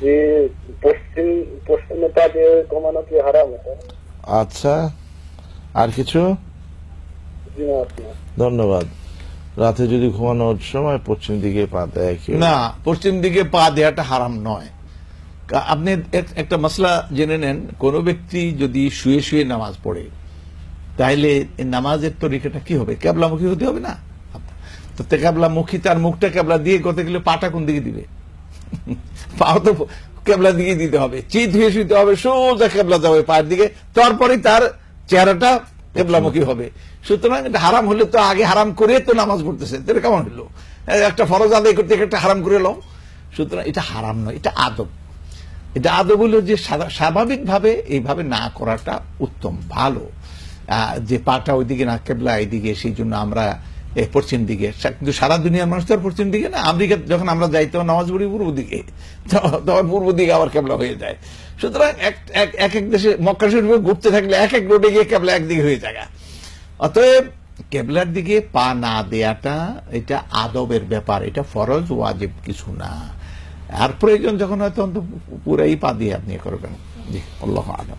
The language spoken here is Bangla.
যে পশ্চিম পশ্চিমে পা দিয়ে ঘুমানো কি হারাম আচ্ছা। আর কিছু? ধন্যবাদ। রাতে যদি ঘুমানোর সময় পশ্চিম দিকে পা দেয় না পশ্চিম দিকে পা দেওয়াটা হারাম নয়। আপনি একটা মশলা জেনে নেন কোন ব্যক্তি যদি শুয়ে শুয়ে নামাজ পড়ে তাহলে এই নামাজের তরিকাটা কি হবে? ক্যাবলামুখী হতে হবে না? তো তে ক্যাবলামুখী তার মুখটা ক্যাবলা দিয়ে করতে গেলে পাটা কোন দিকে দিবে? পাও তো ক্যাবলা দিকে দিতে হবে। চিত হয়ে শুতে হবে, সোজা ক্যাবলা যাবে পায়ের দিকে। তারপরে তার চেহারাটা কেবলামুখী হবে। সুতরাং এটা হারাম হলে তো আগে হারাম করে তো নামাজ পড়তেছে। তাহলে কেমন হলো? একটা ফরজ আদায় করতে একটা হারাম করে এলো সুতরাং এটা হারাম নয়, এটা আদব। এটা আদব হলো যে স্বাভা- স্বাভাবিকভাবে এইভাবে না করাটা উত্তম, ভালো। যে পাটা ওইদিকে না, কেবলা এইদিকে, সেই জন্য আমরা পশ্চিম দিকে। কিন্তু সারা দুনিয়ার মানুষ তো আর পশ্চিম দিকে না। আমেরিকা যখন আমরা যাই, তখন নামাজ পড়ি পূর্ব দিকে। তখন পূর্ব দিকে আবার কেবলা হয়ে যায়। সুতরাং এক- এক দেশে মক্কা শরীফে ঘুরতে থাকলে এক এক রোডে গিয়ে কেবলা একদিকে হয়ে যায়। অতএব কেবলার দিকে পা না দেয়াটা, এটা আদবের ব্যাপার। এটা ফরজ, ওয়াজিব কিছু না। আর প্রয়োজন যখন হয়তো অন্তত পুরাই পা দিয়ে আপনি করবেন। জি, আল্লাহ আলম।